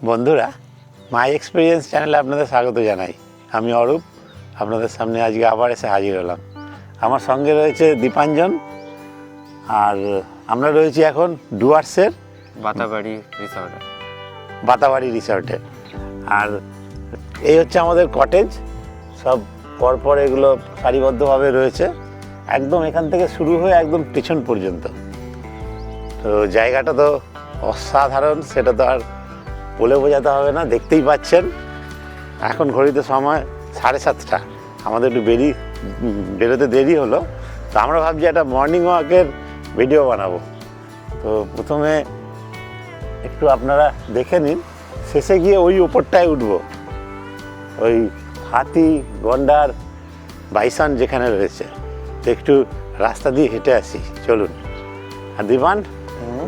বন্ধুরা মাই এক্সপিরিয়েন্স চ্যানেলে আপনাদের স্বাগত জানাই। আমি অরূপ আপনাদের সামনে আজকে আবার এসে হাজির হলাম। আমার সঙ্গে রয়েছে দীপাঞ্জন আর আমরা রয়েছি এখন ডুয়ার্সের বাতাবাড়ি রিসর্টে বাতাবাড়ি রিসর্টে আর এই হচ্ছে আমাদের কটেজ সব পরপর এগুলো সারিবদ্ধভাবে রয়েছে। একদম এখান থেকে শুরু হয়ে একদম পেছন পর্যন্ত। তো জায়গাটা তো অসাধারণ সেটা তো আর বলে বোঝাতে হবে না দেখতেই পাচ্ছেন। এখন ঘড়িতে সময় সাড়ে সাতটা। আমাদের একটু বেরি বেরোতে দেরি হলো। তো আমরা ভাবছি একটা মর্নিং ওয়াকের ভিডিও বানাবো। তো প্রথমে একটু আপনারা দেখে নিন শেষে গিয়ে ওই ওপরটায় উঠব। ওই হাতি গন্ডার বাইসান যেখানে রয়েছে। তো একটু রাস্তা দিয়ে হেঁটে আসি চলুন। আর দিবান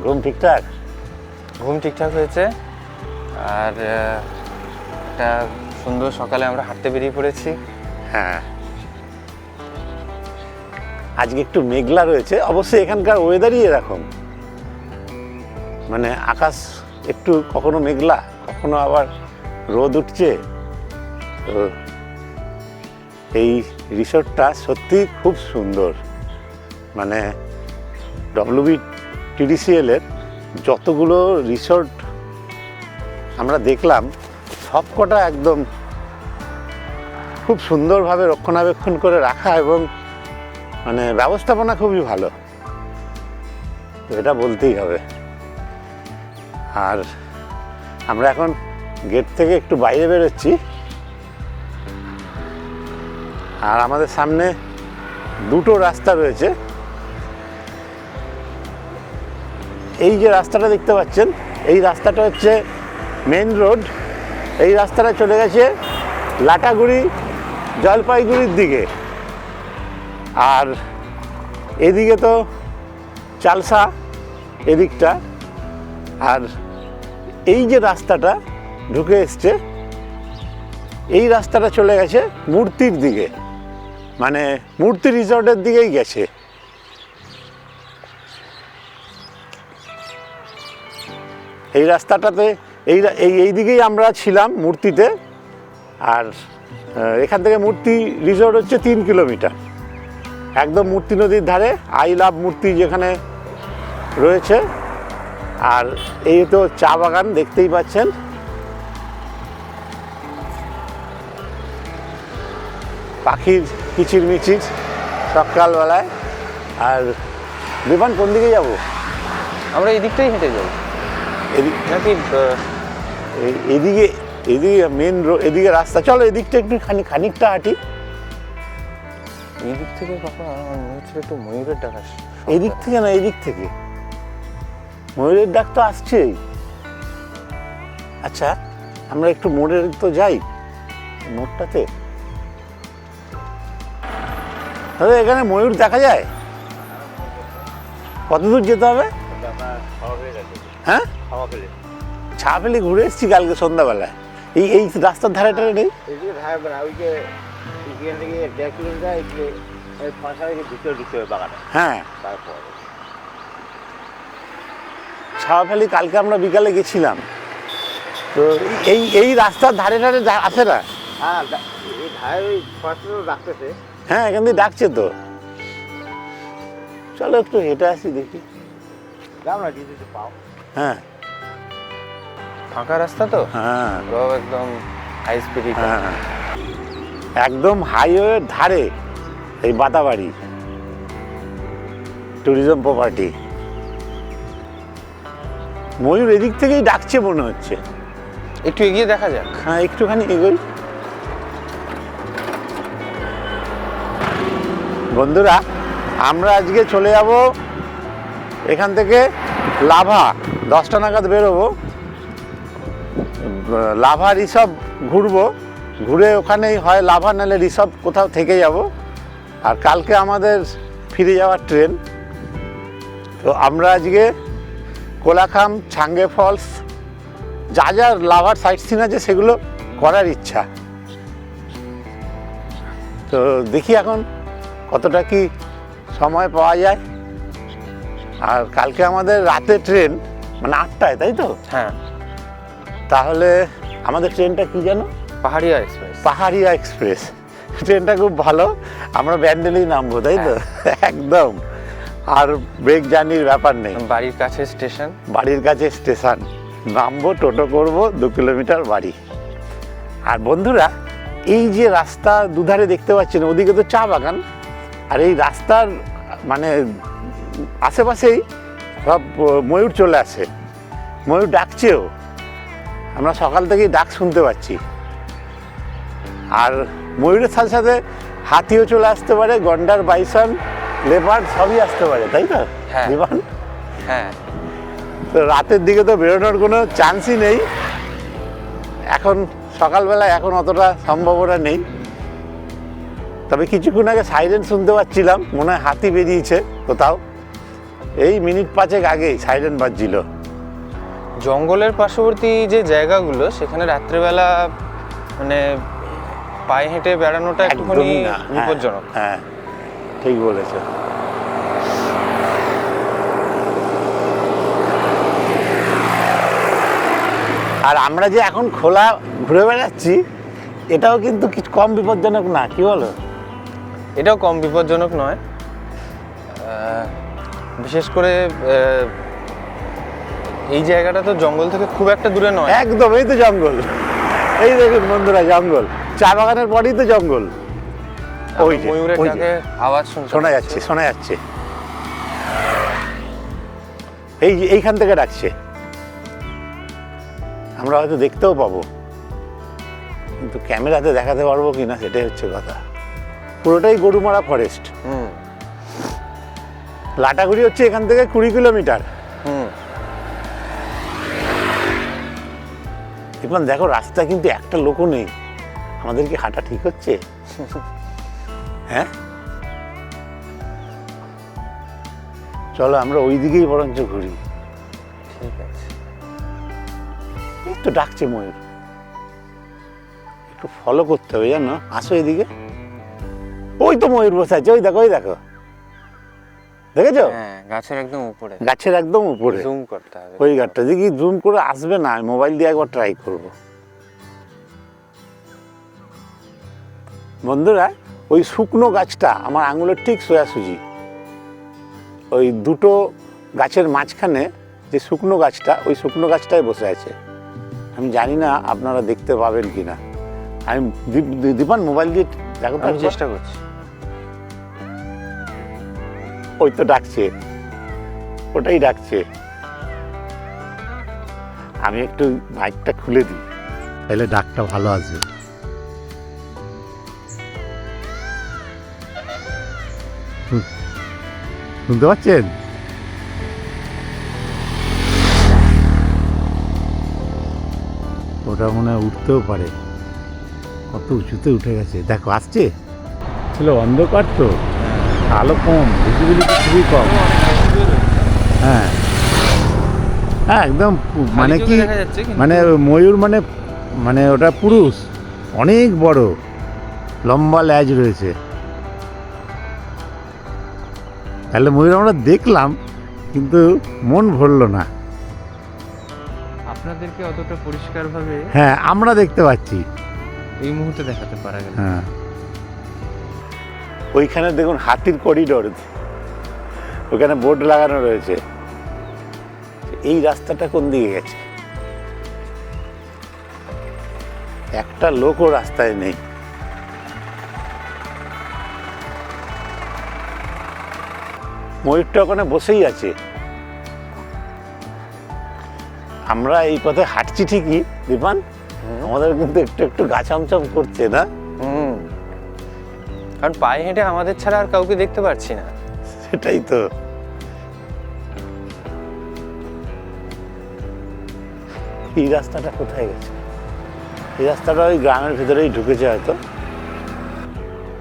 ঘুম ঠিকঠাক? ঘুম ঠিকঠাক হয়েছে। আর একটা সুন্দর সকালে আমরা হাঁটতে বেরিয়ে পড়েছি। হ্যাঁ। আজকে একটু মেঘলা রয়েছে, অবশ্যই এখানকার ওয়েদারই এরকম। মানে আকাশ একটু কখনো মেঘলা, কখনো আবার রোদ উঠছে। তো এই রিসোর্টটা সত্যি খুব সুন্দর। মানে ডব্লিউবি টিডিসিএলের যতগুলো রিসোর্ট আমরা দেখলাম সবকটা একদম খুব সুন্দরভাবে রক্ষণাবেক্ষণ করে রাখা এবং মানে ব্যবস্থাপনা খুবই ভালো। তো এটা বলতেই হবে। আর আমরা এখন গেট থেকে একটু বাইরে বেরোচ্ছি। আর আমাদের সামনে দুটো রাস্তা রয়েছে। এই যে রাস্তাটা দেখতে পাচ্ছেন, এই রাস্তাটা হচ্ছে মেন রোড, এই রাস্তাটা চলে গেছে লাটাগুড়ি, জলপাইগুড়ির দিকে। আর এদিকে তো চালসা এদিকটা, আর এই যে রাস্তাটা ঢুকে এসছে, এই রাস্তাটা চলে গেছে মূর্তির দিকে। মানে মূর্তি রিসর্টের দিকেই গেছে। এই রাস্তাটাতে এই এই এই দিকেই আমরা ছিলাম মূর্তিতে। আর এখান থেকে মূর্তি রিসর্ট হচ্ছে তিন কিলোমিটার। একদম মূর্তি নদীর ধারে আই লাভ মূর্তি যেখানে রয়েছে। আর এই তো চা বাগান দেখতেই পাচ্ছেন। পাখির কিচির কিচিরমিচির সকালবেলায়। আর বিমান কোন দিকে যাব? আমরা এই দিকটাই হেঁটে যাই এদিক নাকি এদিকে এদিকে মেন রোড এদিকে রাস্তা। চলো এদিকটা একটু খানি খানিকটা হাঁটি। এদিক থেকে বাবা আমার মনে হচ্ছিল একটু ময়ূরের ডাক আসছে এদিক থেকে না এদিক থেকে? ময়ূরের ডাক তো আসছেই। আচ্ছা আমরা একটু মোড়ের তো যাই মোড়টাতে। দাদা এখানে ময়ূর দেখা যায়? কত দূর যেতে হবে? হ্যাঁ ছা ফেলে ঘুরে এসেছি কালকে সন্ধ্যাবেলায়। এই এই রাস্তার ধারেটা নেই? হ্যাঁ। তারপর। ফেলি কালকে আমরা বিকালে গেছিলাম। তো এই এই রাস্তার ধারে ধারে আছে না? হ্যাঁ হ্যাঁ এখান থেকে ডাকছে তো। চলো একটু হেঁটে আসি দেখি। হ্যাঁ। ফাঁকা রাস্তা তো? হ্যাঁ। সব একদম হাই স্পিডে হ্যাঁ। একদম হাইওয়ের ধারে এই বাতাবাড়ি ট্যুরিজম প্রপার্টি ময়ূর এদিক থেকেই ডাকছে মনে হচ্ছে। একটু এগিয়ে দেখা যাক। হ্যাঁ একটুখানি এগোই। বন্ধুরা আমরা আজকে চলে যাব এখান থেকে লাভা। দশটা নাগাদ বেরোবো। লাভা রিসব ঘুরবো। ঘুরে ওখানেই হয়, লাভা নালে রিসব কোথাও থেকে যাব। আর কালকে আমাদের ফিরে যাওয়ার ট্রেন। তো আমরা আজকে কোলাখাম, ছাঙ্গে ফলস, যা যা লাভার সাইট সিন আছে সেগুলো করার ইচ্ছা। তো দেখি এখন কতটা কি সময় পাওয়া যায়। আর কালকে আমাদের রাতে ট্রেন মানে আটটায়, তাই তো? হ্যাঁ। তাহলে আমাদের ট্রেনটা কি জানো পাহাড়িয়া এক্সপ্রেস। পাহাড়িয়া এক্সপ্রেস। ট্রেনটা খুব ভালো। আমরা ব্যান্ডেলেই নামবো তাই তো? একদম। আর ব্রেক জার্নির ব্যাপার নেই। বাড়ির কাছে স্টেশন। বাড়ির কাছে স্টেশন। নামবো টোটো করব দু কিলোমিটার বাড়ি। আর বন্ধুরা এই যে রাস্তা দুধারে দেখতে পাচ্ছেন ওদিকে তো চা বাগান। আর এই রাস্তার মানে আশেপাশেই সব ময়ূর চলে আসে। ময়ূর ডাকছেও। আমরা সকাল থেকেই ডাক শুনতে পাচ্ছি। আর ময়ূরের সাথে সাথে হাতিও চলে আসতে পারে গন্ডার বাইসন লেপার্ড সবই আসতে পারে তাই তো হ্যাঁ। জীবন হ্যাঁ। তো রাতের দিকে তো বেরোনোর কোনো চান্সই নেই। এখন সকালবেলা এখন অতটা সম্ভাবনা নেই। তবে কিছুক্ষণ আগে সাইরেন শুনতে পাচ্ছিলাম মনে হয় হাতি বেরিয়েছে কোথাও। এই মিনিট পাঁচেক আগেই সাইরেন বাজছিল। জঙ্গলের পার্শ্ববর্তী যে জায়গাগুলো সেখানে রাত্রেবেলা মানে পায়ে হেঁটে বেড়ানোটা একটুখানি হ্যাঁ, বিপজ্জনক। হ্যাঁ ঠিক বলেছ। আর আমরা যে এখন খোলা ঘুরে বেড়াচ্ছি এটাও কিন্তু কিছু কম বিপজ্জনক না কি বলো? এটাও কম বিপজ্জনক নয়। বিশেষ করে এই জায়গাটা তো জঙ্গল থেকে খুব একটা দূরে নয়। একদম এই তো জঙ্গল। এই দেখুন বন্ধুরা জঙ্গল। চা বাগানের পরেই তো জঙ্গল। ওই যে, ময়ূরের ডাকে আওয়াজ শোনা যাচ্ছে শোনা যাচ্ছে। এই এইখান থেকে ডাকছে। আমরা হয়তো দেখতেও পাবো। কিন্তু ক্যামেরাতে দেখাতে পারব কিনা সেটাই হচ্ছে কথা। পুরোটাই গরুমারা ফরেস্ট হুম। লাটাগুড়ি হচ্ছে এখান থেকে কুড়ি কিলোমিটার। এখন দেখো রাস্তা কিন্তু একটা লোকও নেই। আমাদের কি হাঁটা ঠিক হচ্ছে? হ্যাঁ? চলো আমরা ওই দিকেই বরঞ্চ ঘুরি। ঠিক আছে। এই তো ডাকছে ময়ূর। একটু ফলো করতে হবে জানো? আসো এদিকে। ওই তো ময়ূর বসে আছে ওই দেখো ওই দেখো। দেখেছ? হ্যাঁ গাছের একদম উপরে। গাছের একদম উপরে। জুম করতে হবে। ওই গাছটা দেখি জুম করে আসবে না মোবাইল দিয়ে একবার ট্রাই করব। বন্ধুরা ওই শুকনো গাছটা আমার আঙুলের ঠিক সোজাসুজি। ওই দুটো গাছের মাঝখানে যে শুকনো গাছটা ওই শুকনো গাছটায় বসে আছে। আমি জানি না আপনারা দেখতে পাবেন কি না আমি দীপ- দীপান মোবাইল দিয়ে চেষ্টা করছি। ওই তো ডাকছে। ওটাই ডাকছে। আমি একটু মাইকটা খুলে দিই। তাহলে ডাকটা ভালো আসবে। শুনতে পাচ্ছেন? ওটা মনে হয় উঠতেও পারে। কত উঁচুতে উঠে গেছে। দেখো, আসছে? ছিল অন্ধকার তো। আলো কম ভিজিবিলিটি খুবই কম। হ্যাঁ। হ্যাঁ একদম মানে কি মানে ময়ূর মানে মানে ওটা পুরুষ অনেক বড় লম্বা ল্যাজ রয়েছে। তাহলে ময়ূর আমরা দেখলাম কিন্তু মন ভরল না। আপনাদেরকে অতটা পরিষ্কারভাবে হ্যাঁ আমরা দেখতে পাচ্ছি। এই মুহূর্তে দেখাতে পারা গেল। হ্যাঁ। ওইখানে দেখুন হাতির করিডোর ওখানে বোর্ড লাগানো রয়েছে। এই রাস্তাটা কোন দিকে গেছে? একটা লোকও রাস্তায় নেই। ময়ূরটা ওখানে বসেই আছে। আমরা এই পথে হাঁটছি ঠিকই দীপান আমাদের কিন্তু একটু একটু গা চমচম করছে না? কারণ পায়ে হেঁটে আমাদের ছাড়া আর কাউকে দেখতে পাচ্ছি না। সেটাই তো। এই রাস্তাটা কোথায় গেছে? এই রাস্তাটা ওই গ্রামের ভেতরেই ঢুকেছে হয়তো।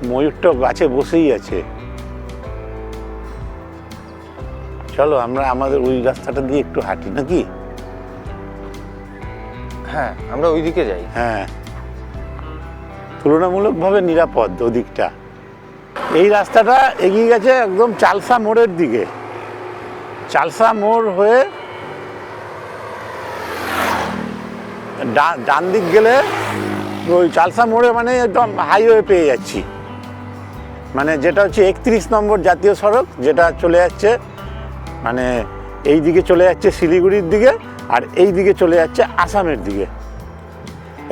ময়ূরটা গাছে বসেই আছে। চলো আমরা আমাদের ওই রাস্তাটা দিয়ে একটু হাঁটি নাকি? হ্যাঁ আমরা ওইদিকে যাই। হ্যাঁ। তুলনামূলকভাবে নিরাপদ ওদিকটা। এই রাস্তাটা এগিয়ে গেছে একদম চালসা মোড়ের দিকে। চালসা মোড় হয়ে ডান দিক গেলে ওই চালসা মোড়ে মানে একদম হাইওয়ে পেয়ে যাচ্ছি। মানে যেটা হচ্ছে একত্রিশ নম্বর জাতীয় সড়ক, যেটা চলে যাচ্ছে মানে এই দিকে চলে যাচ্ছে শিলিগুড়ির দিকে আর এই দিকে চলে যাচ্ছে আসামের দিকে।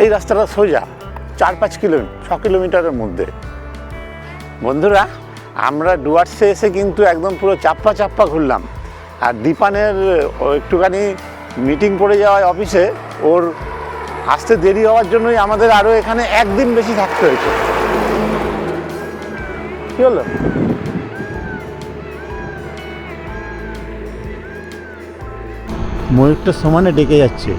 এই রাস্তাটা সোজা, চার পাঁচ কিলোমিটার ছ কিলোমিটারের মধ্যে। বন্ধুরা, আমরা ডুয়ার্সে এসে কিন্তু একদম পুরো চাপ্পা চাপ্পা ঘুরলাম। আর দীপানের একটুখানি মিটিং পড়ে যাওয়ায় অফিসে ওর আসতে দেরি হওয়ার জন্যই আমাদের আরও এখানে একদিন বেশি থাকতে হয়েছে। কি হলো? ময়ূরটা সমানে ডেকে যাচ্ছে।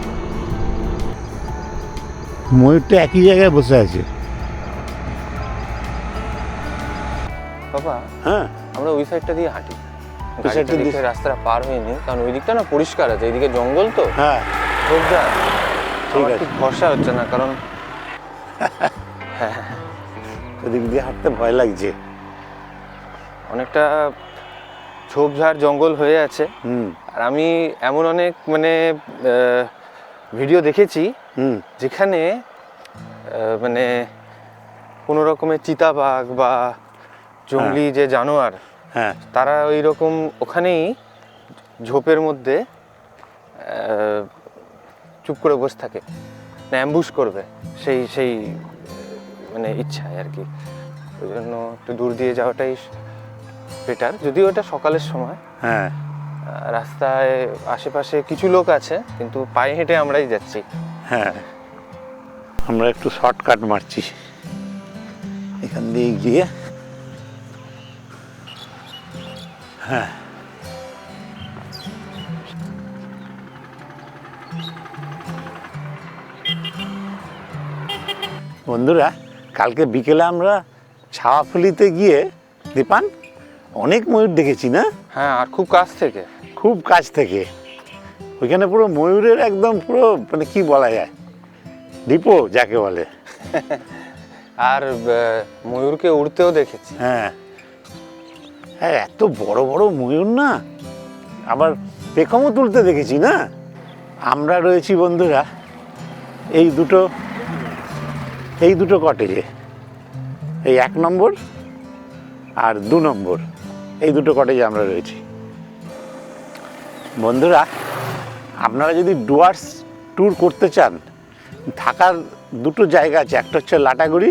ময়ূরটা একই জায়গায় বসে আছে। বাবা হ্যাঁ। আমরা ওই সাইডটা দিয়ে হাঁটি। ওই সাইডটা দিয়ে- রাস্তাটা পার হয়নি কারণ ওই দিকটা না পরিষ্কার আছে এইদিকে জঙ্গল তো। হ্যাঁ। ঝোপঝাড় ঠিক আছে। ভরসা হচ্ছে না কারণ ওদিক দিয়ে হাঁটতে ভয় লাগছে। অনেকটা ঝোপঝাড় জঙ্গল হয়ে আছে। হুম। আর আমি এমন অনেক মানে ভিডিও দেখেছি হুম। যেখানে মানে কোনো রকমের চিতাবাঘ বা জঙ্গলি যে জানোয়ার হ্যাঁ। তারা ওই রকম ওখানেই ঝোপের মধ্যে চুপ করে বসে থাকে। না অ্যাম্বুশ করবে সেই সেই মানে ইচ্ছায় আর কি। ওই জন্য একটু দূর দিয়ে যাওয়াটাই বেটার যদিও ওটা সকালের সময়। হ্যাঁ। রাস্তায় আশেপাশে কিছু লোক আছে কিন্তু পায়ে হেঁটে আমরাই যাচ্ছি। হ্যাঁ। আমরা একটু শর্টকাট মারছি। এখান দিয়ে গিয়ে হ্যাঁ। বন্ধুরা কালকে বিকেলে আমরা ছাওয়াফুলিতে গিয়ে দীপান অনেক ময়ূর দেখেছি না? হ্যাঁ আর খুব কাছ থেকে। খুব কাছ থেকে। ওইখানে পুরো ময়ূরের একদম পুরো মানে কি বলা যায়? ডিপো যাকে বলে। আর ময়ূরকে উড়তেও দেখেছি। হ্যাঁ। হ্যাঁ এত বড় বড় ময়ূর না? আবার পেখমও তুলতে দেখেছি না? আমরা রয়েছি বন্ধুরা, এই দুটো এই দুটো কটেজে এই এক নম্বর আর দু নম্বর, এই দুটো কটেজে আমরা রয়েছি। বন্ধুরা, আপনারা যদি ডুয়ার্স ট্যুর করতে চান থাকার দুটো জায়গা আছে, একটা হচ্ছে লাটাগুড়ি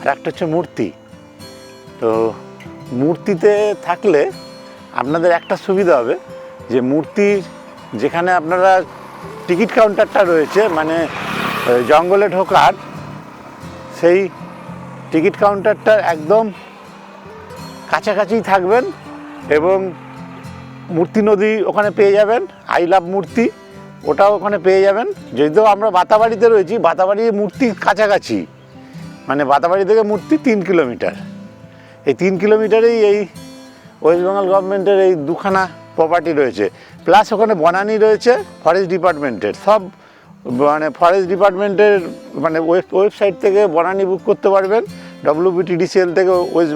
আর একটা হচ্ছে মূর্তি। তো মূর্তিতে থাকলে আপনাদের একটা সুবিধা হবে, যে মূর্তি যেখানে আপনারা টিকিট কাউন্টারটা রয়েছে মানে জঙ্গলে ঢোকার, সেই টিকিট কাউন্টারটার একদম কাছাকাছি থাকবেন এবং মূর্তি নদী ওখানে পেয়ে যাবেন, আই লাভ মূর্তি, ওটাও ওখানে পেয়ে যাবেন। যদিও আমরা বাতাবাড়িতে রয়েছি বাতাবাড়ির মূর্তি কাছাকাছি মানে বাতাবাড়ি থেকে মূর্তি তিন কিলোমিটার। এই তিন কিলোমিটারেই এই ওয়েস্ট বেঙ্গল গভর্নমেন্টের এই দুখানা প্রপার্টি রয়েছে। প্লাস ওখানে বনানি রয়েছে ফরেস্ট ডিপার্টমেন্টের সব মানে ফরেস্ট ডিপার্টমেন্টের মানে ওয়েব ওয়েবসাইট থেকে বনানি বুক করতে পারবেন। ডব্লিউবিটিডিসিএল থেকে ওয়েস্ট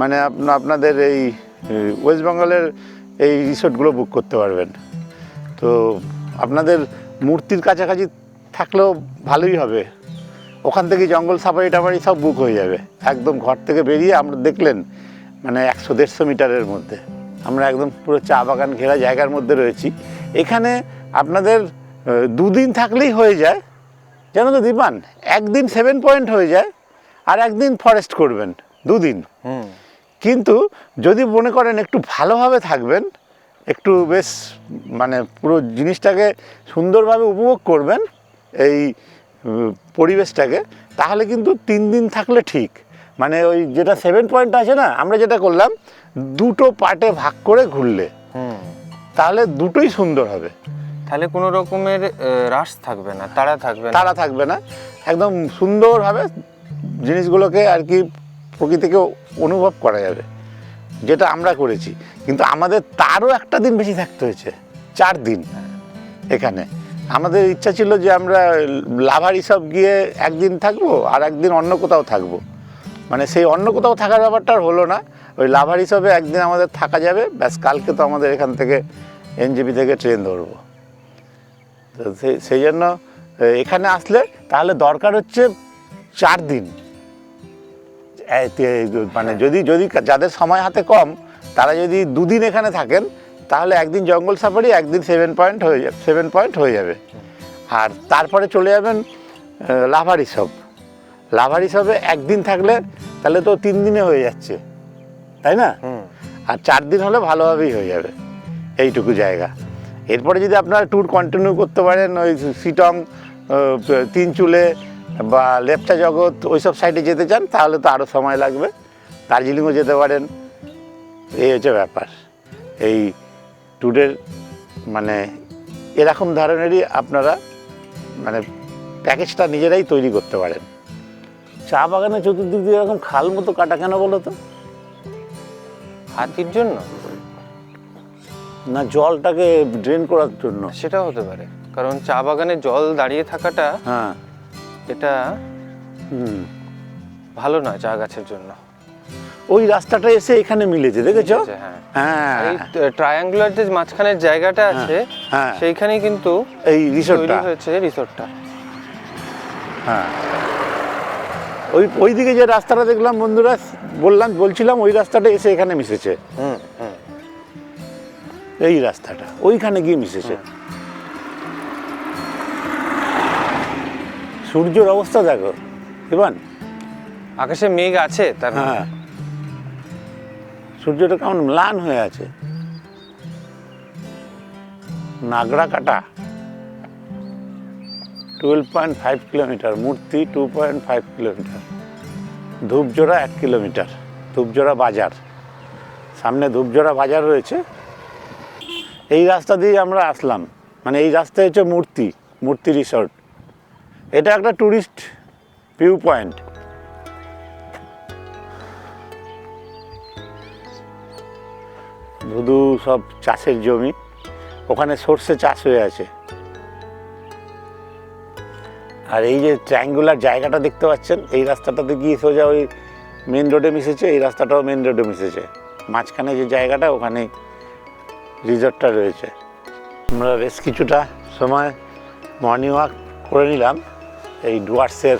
মানে আপনাদের এই ওয়েস্ট বেঙ্গলের এই রিসোর্টগুলো বুক করতে পারবেন। তো আপনাদের মূর্তির কাছাকাছি থাকলেও ভালোই হবে। ওখান থেকে জঙ্গল সাফারি টাফারি সব বুক হয়ে যাবে। একদম ঘর থেকে বেরিয়ে আমরা দেখলেন মানে একশো দেড়শো মিটারের মধ্যে। আমরা একদম পুরো চা বাগান ঘেরা জায়গার মধ্যে রয়েছি। এখানে আপনাদের দুদিন থাকলেই হয়ে যায়। জানো তো দীপান একদিন সেভেন পয়েন্ট হয়ে যায় আর একদিন ফরেস্ট করবেন দুদিন। কিন্তু যদি মনে করেন একটু ভালোভাবে থাকবেন একটু বেশ মানে পুরো জিনিসটাকে সুন্দরভাবে উপভোগ করবেন এই পরিবেশটাকে তাহলে কিন্তু তিন দিন থাকলে ঠিক। মানে ওই যেটা সেভেন পয়েন্ট আছে না আমরা যেটা করলাম দুটো পার্টে ভাগ করে ঘুরলে। হুম। তাহলে দুটোই সুন্দর হবে। তাহলে কোনো রকমের হ্রাস থাকবে না তারা থাকবে না। তারা থাকবে না। একদম সুন্দরভাবে জিনিসগুলোকে আর কি প্রকৃতিকে অনুভব করা যাবে যেটা আমরা করেছি। কিন্তু আমাদের তারও একটা দিন বেশি থাকতে হয়েছে চার দিন এখানে। আমাদের ইচ্ছা ছিল যে আমরা লাভারি সব গিয়ে একদিন থাকব আর একদিন অন্য কোথাও থাকব। মানে সেই অন্য কোথাও থাকার ব্যাপারটা আর হলো না। ওই লাভার হিসাবে একদিন আমাদের থাকা যাবে। ব্যাস, কালকে তো আমাদের এখান থেকে এনজিপি থেকে ট্রেন ধরবো। তো সেই সেই জন্য এখানে আসলে তাহলে দরকার হচ্ছে চার দিন। মানে যদি যদি যাদের সময় হাতে কম, তারা যদি দুদিন এখানে থাকেন তাহলে একদিন জঙ্গল সাফারি একদিন সেভেন পয়েন্ট হয়ে যাবে সেভেন পয়েন্ট হয়ে যাবে। আর তারপরে চলে যাবেন লাভারি সব লাভারি সবে একদিন থাকলে তাহলে তো তিন দিনে হয়ে যাচ্ছে তাই না? আর চার দিন হলে ভালোভাবেই হয়ে যাবে এইটুকু জায়গা। এরপরে যদি আপনারা ট্যুর কন্টিনিউ করতে পারেন ওই সিটং আহ, তিন চুলে বা লেপচা জগৎ ওইসব সাইডে যেতে চান তাহলে তো আরও সময় লাগবে। দার্জিলিংও যেতে পারেন। এই হচ্ছে ব্যাপার। এই ট্যুরের মানে এরকম ধরনেরই আপনারা মানে প্যাকেজটা নিজেরাই তৈরি করতে পারেন। চা বাগানে চতুর্দিক দিয়ে এরকম খাল মতো কাটা কেন বলো তো? হাতির জন্য? না জলটাকে ড্রেন করার জন্য। সেটাও হতে পারে। কারণ চা বাগানে জল দাঁড়িয়ে থাকাটা হ্যাঁ। এটা হুম। ভালো নয় চা গাছের জন্য। ওই রাস্তাটা এসে এখানে মিলেছে দেখেছ? হ্যাঁ। হ্যাঁ। এই ট্রায়াঙ্গুলার যে মাঝখানের জায়গাটা আছে হ্যাঁ। সেইখানেই কিন্তু এই রিসোর্টটা হয়েছে রিসোর্টটা হ্যাঁ। ওই ওই দিকে যে রাস্তাটা দেখলাম বন্ধুরা বললাম বলছিলাম ওই রাস্তাটা এসে এখানে মিশেছে। এই রাস্তাটা ওইখানে গিয়ে মিশেছে। সূর্যের অবস্থা দেখো ইবান আকাশে মেঘ আছে তার মানে। হ্যাঁ। সূর্যটা কেমন ম্লান হয়ে আছে। Nagrakata twelve point five kilometre, Murti two point five kilometre, Dhupjhora এক কিলোমিটার, ধূপজোড়া বাজার। সামনে ধূপজোড়া বাজার রয়েছে। এই রাস্তা দিয়ে আমরা আসলাম। মানে এই রাস্তা হচ্ছে মূর্তি মূর্তি রিসর্ট এটা একটা টুরিস্ট ভিউ পয়েন্ট ধুধু সব চাষের জমি। ওখানে সর্ষে চাষ হয়ে আছে। আর এই যে ট্রায়াঙ্গুলার জায়গাটা দেখতে পাচ্ছেন, এই রাস্তাটাতে গিয়ে সোজা ওই মেন রোডে মিশেছে, এই রাস্তাটাও মেন রোডে মিশেছে। মাঝখানে যে জায়গাটা, ওখানে রিসর্টটা রয়েছে। আমরা বেশ কিছুটা সময় মর্নিং ওয়াক করে নিলাম এই ডুয়ার্সের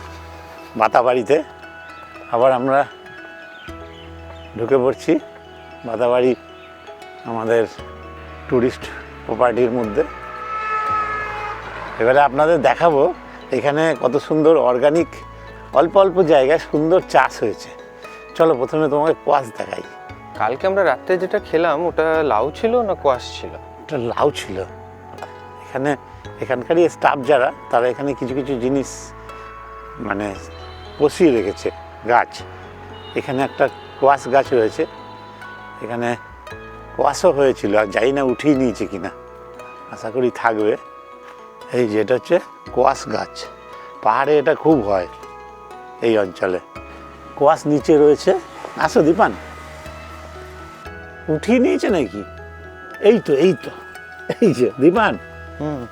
বাতাবাড়িতে আবার আমরা ঢুকে পড়ছি বাতাবাড়ি আমাদের ট্যুরিস্ট প্রপার্টির মধ্যে। এবারে আপনাদের দেখাবো এখানে কত সুন্দর অর্গানিক অল্প অল্প জায়গায় সুন্দর চাষ হয়েছে। চলো প্রথমে তোমাকে কোয়াশ দেখাই। কালকে আমরা রাত্রে যেটা খেলাম ওটা লাউ ছিল না কোয়াশ ছিল? একটা লাউ ছিল। এখানে এখানকারই স্টাফ যারা তারা এখানে কিছু কিছু জিনিস মানে বসিয়ে রেখেছে গাছ। এখানে একটা কোয়াশ গাছ রয়েছে। এখানে কোয়াশও হয়েছিল আর জানি না উঠিয়ে নিয়েছে কিনা। আশা করি থাকবে। এই যে এটা হচ্ছে কোয়াশ গাছ। পাহাড়ে এটা খুব হয় এই অঞ্চলে। কোয়াশ নিচে রয়েছে। আসো দীপান। উঠিয়ে নিয়েছে নাকি? এই তো এই তো। এই যে দীপান।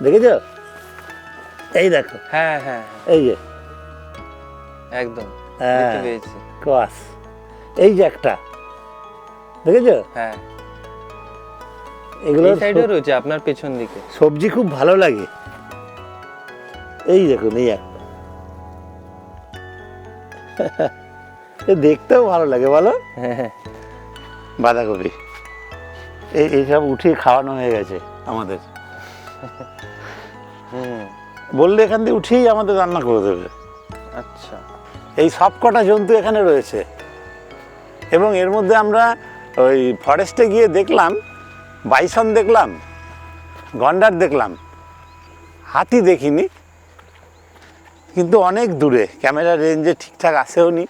দেখেছ? এই দেখো। হ্যাঁ হ্যাঁ এই যে। একদম। হ্যাঁ। কোয়াশ এই যে একটা। দেখেছ? হ্যাঁ। এগুলো এই সাইডেও রয়েছে আপনার পেছন দিকে। সবজি খুব ভালো লাগে। এই দেখুন এই একটা। দেখতেও ভালো লাগে বলো। হ্যাঁ হ্যাঁ। বাঁধাকপি। এই এইসব উঠিয়ে খাওয়ানো হয়ে গেছে আমাদের। হুম। বললে এখান থেকে উঠেই আমাদের রান্না করে দেবে। আচ্ছা। এই সব কটা জন্তু এখানে রয়েছে। এবং এর মধ্যে আমরা ওই ফরেস্টে গিয়ে দেখলাম বাইসন দেখলাম, গন্ডার দেখলাম, হাতি দেখিনি, কিন্তু অনেক দূরে, ক্যামেরা রেঞ্জে ঠিকঠাক আসেও নি।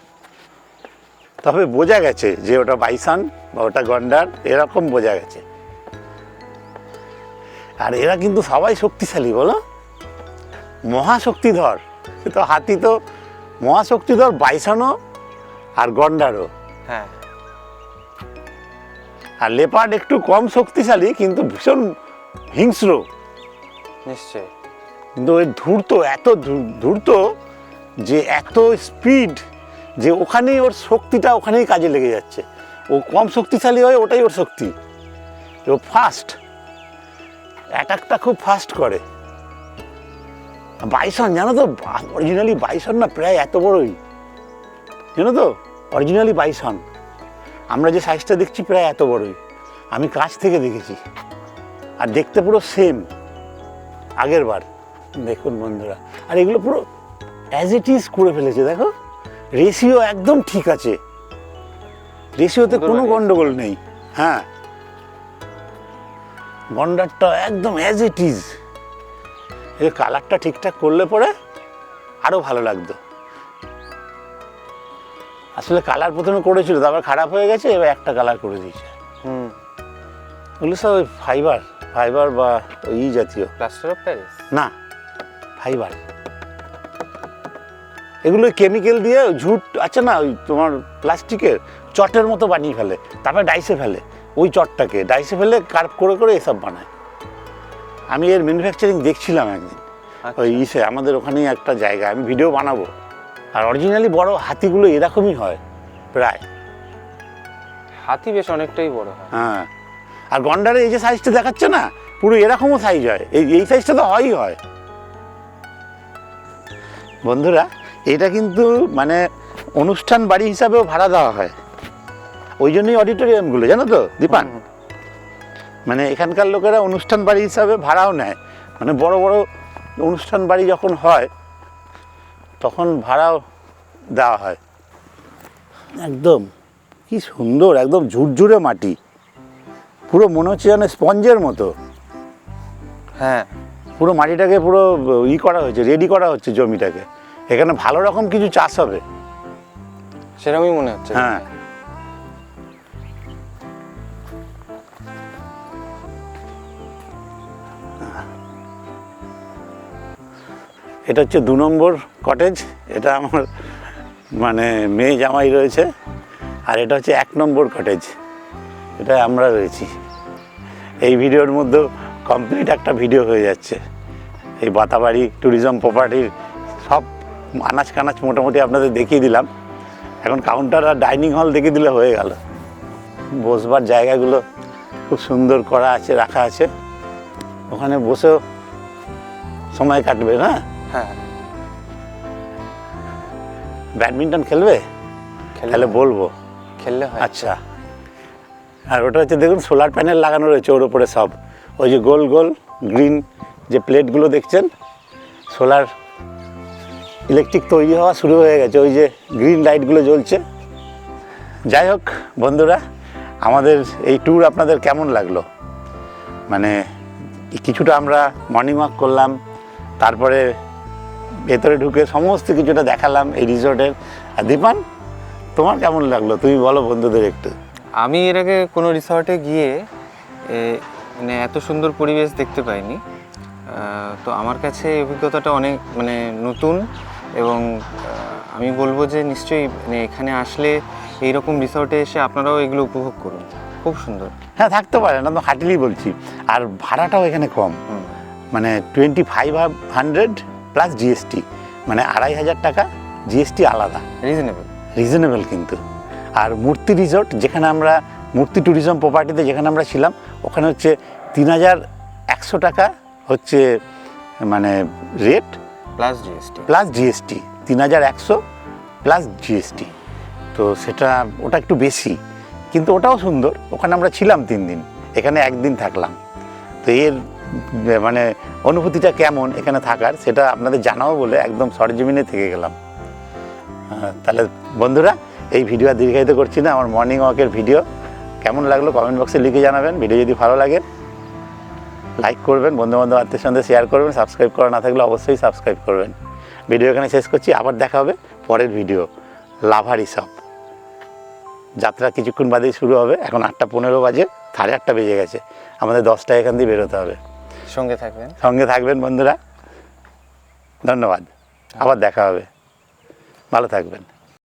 তবে বোঝা গেছে যে ওটা বাইসন বা ওটা গন্ডার, এরকম বোঝা গেছে। আর এরা কিন্তু সবাই শক্তিশালী, বলো? মহাশক্তিধর। তো হাতি তো মহাশক্তিধর, বাইসনও আর গন্ডারও। হ্যাঁ। আর লেপার্ড একটু কম শক্তিশালী কিন্তু ভীষণ হিংস্র। নিশ্চয়ই। কিন্তু ওই ধূর্ত এত ধূর্ত যে এত স্পিড যে ওখানেই ওর শক্তিটা ওখানেই কাজে লেগে যাচ্ছে। ও কম শক্তিশালী হয় ওটাই ওর শক্তি। ও ফাস্ট অ্যাটাকটা খুব ফাস্ট করে। বাইসন জানো তো অরিজিনালি বাইসন না প্রায় এত বড়ই। জানো তো অরিজিনালি বাইসন আমরা যে সাইজটা দেখছি প্রায় এত বড়ই আমি কাছ থেকে দেখেছি। আর দেখতে পুরো সেম আগের বার। দেখুন বন্ধুরা আর এগুলো পুরো অ্যাজ ইট ইজ করে ফেলেছে দেখো। রেশিও একদম ঠিক আছে। রেশিওতে কোনো গন্ডগোল নেই। হ্যাঁ। গন্ডারটা একদম অ্যাজ ইট ইজ এর কালারটা ঠিকঠাক করলে পরে আরও ভালো লাগতো। আসলে কালার প্রথমে করেছিল তারপর খারাপ হয়ে গেছে এবার একটা কালার করে দিয়েছে। হুম। ওগুলো সব ওই ফাইবার ফাইবার বা ওই ই জাতীয়। প্লাস্টার অফ প্যারিস না ফাইবার এগুলো কেমিক্যাল দিয়ে ঝুট আছে না ওই তোমার প্লাস্টিকের চটের মতো বানিয়ে ফেলে তারপরে ডাইসে ফেলে। ওই চটটাকে ডাইসে ফেলে কার্ভ করে করে এসব বানায়। আমি এর ম্যানুফ্যাকচারিং দেখছিলাম একদিন। আচ্ছা। ওই ইসে আমাদের ওখানেই একটা জায়গা আমি ভিডিও বানাবো। আর অরিজিনালি বড় হাতিগুলো এরকমই হয় প্রায়। হাতি বেশ অনেকটাই বড় হয়। হ্যাঁ। আর গন্ডারে এই যে সাইজটা দেখাচ্ছে না পুরো এরকমও সাইজ হয়। এই এই সাইজটা তো হয়ই হয়। বন্ধুরা এটা কিন্তু মানে অনুষ্ঠান বাড়ি হিসাবেও ভাড়া দেওয়া হয়। ওই জন্যই অডিটোরিয়ামগুলো জানো তো দীপান? মানে এখানকার লোকেরা অনুষ্ঠান বাড়ি হিসাবে ভাড়াও নেয়। মানে বড় বড় অনুষ্ঠান বাড়ি যখন হয় তখন ভাড়াও দেওয়া হয়। একদম। কি সুন্দর একদম ঝুরঝুরে মাটি। পুরো মনে হচ্ছে যেন স্পঞ্জের মতো। হ্যাঁ। পুরো মাটিটাকে পুরো ই করা হয়েছে রেডি করা হচ্ছে জমিটাকে। এখানে ভালো রকম কিছু চাষ হবে। সেরকমই মনে হচ্ছে। হ্যাঁ। এটা হচ্ছে দু নম্বর কটেজ এটা আমার মানে মেয়ে জামাই রয়েছে, আর এটা হচ্ছে এক নম্বর কটেজ এটা আমরা রয়েছি। এই ভিডিওর মধ্যে কমপ্লিট একটা ভিডিও হয়ে যাচ্ছে। এই বাতাবাড়ি ট্যুরিজম প্রপার্টির সব আনাজ কানাজ মোটামুটি আপনাদের দেখিয়ে দিলাম। এখন কাউন্টার আর ডাইনিং হল দেখিয়ে দিলে হয়ে গেল। বসবার জায়গাগুলো খুব সুন্দর করা আছে, রাখা আছে। ওখানে বসেও সময় কাটবে, না? হ্যাঁ। ব্যাডমিন্টন খেলবে? খেলে বলব। খেললে হয়। আচ্ছা। আর ওটা হচ্ছে দেখুন সোলার প্যানেল লাগানো রয়েছে ওর উপরে সব। ওই যে গোল গোল গ্রিন যে প্লেটগুলো দেখছেন সোলার ইলেকট্রিক তৈরি হওয়া শুরু হয়ে গেছে। ওই যে গ্রিন লাইটগুলো জ্বলছে। যাই হোক বন্ধুরা আমাদের এই ট্যুর আপনাদের কেমন লাগল? মানে কিছুটা আমরা মর্নিং ওয়াক করলাম তারপরে ভেতরে ঢুকে সমস্ত কিছুটা দেখালাম এই রিসোর্টের। আর দীপান তোমার কেমন লাগল? তুমি বলো বন্ধুদের একটু। আমি এর আগে কোনো রিসর্টে গিয়ে মানে এত সুন্দর পরিবেশ দেখতে পাইনি। তো আমার কাছে এই অভিজ্ঞতাটা অনেক মানে নতুন এবং আমি বলব যে নিশ্চয়ই মানে এখানে আসলে এইরকম রিসর্টে এসে আপনারাও এগুলো উপভোগ করুন। খুব সুন্দর। হ্যাঁ থাকতে পারেন আমি হাটিলি বলছি। আর ভাড়াটাও এখানে কম। মানে twenty five hundred plus GST মানে আড়াই হাজার টাকা জিএসটি আলাদা। রিজনেবল রিজনেবল কিন্তু। আর মূর্তি রিসোর্ট যেখানে আমরা মূর্তি ট্যুরিজম প্রপার্টিতে যেখানে আমরা ছিলাম ওখানে হচ্ছে তিন হাজার একশো টাকা হচ্ছে মানে rate plus GST plus GST তিন হাজার একশো প্লাস জিএসটি তো সেটা ওটা একটু বেশি কিন্তু ওটাও সুন্দর। ওখানে আমরা ছিলাম তিন দিন এখানে একদিন থাকলাম। তো এর মানে অনুভূতিটা কেমন এখানে থাকার সেটা আপনাদের জানাও বলে একদম সরজমিনে থেকে গেলাম। তাহলে বন্ধুরা, এই ভিডিও দীর্ঘায়িত করছি না, আমার মর্নিং ওয়াকের ভিডিও। কেমন লাগল কমেন্ট বক্সে লিখে জানাবেন। ভিডিও যদি ভালো লাগে লাইক করবেন বন্ধু বান্ধব আত্মীয় সঙ্গে শেয়ার করবেন সাবস্ক্রাইব করা না থাকলে অবশ্যই সাবস্ক্রাইব করবেন। ভিডিও এখানে শেষ করছি, আবার দেখা হবে পরের ভিডিও। লাভারি সব। যাত্রা কিছুক্ষণ বাদেই শুরু হবে, এখন আটটা পনেরো বাজে, সাড়ে আটটা বেজে গেছে। আমাদের দশটায় এখান দিয়ে বেরোতে হবে। সঙ্গে থাকবেন। সঙ্গে থাকবেন বন্ধুরা। ধন্যবাদ। আবার দেখা হবে। ভালো থাকবেন।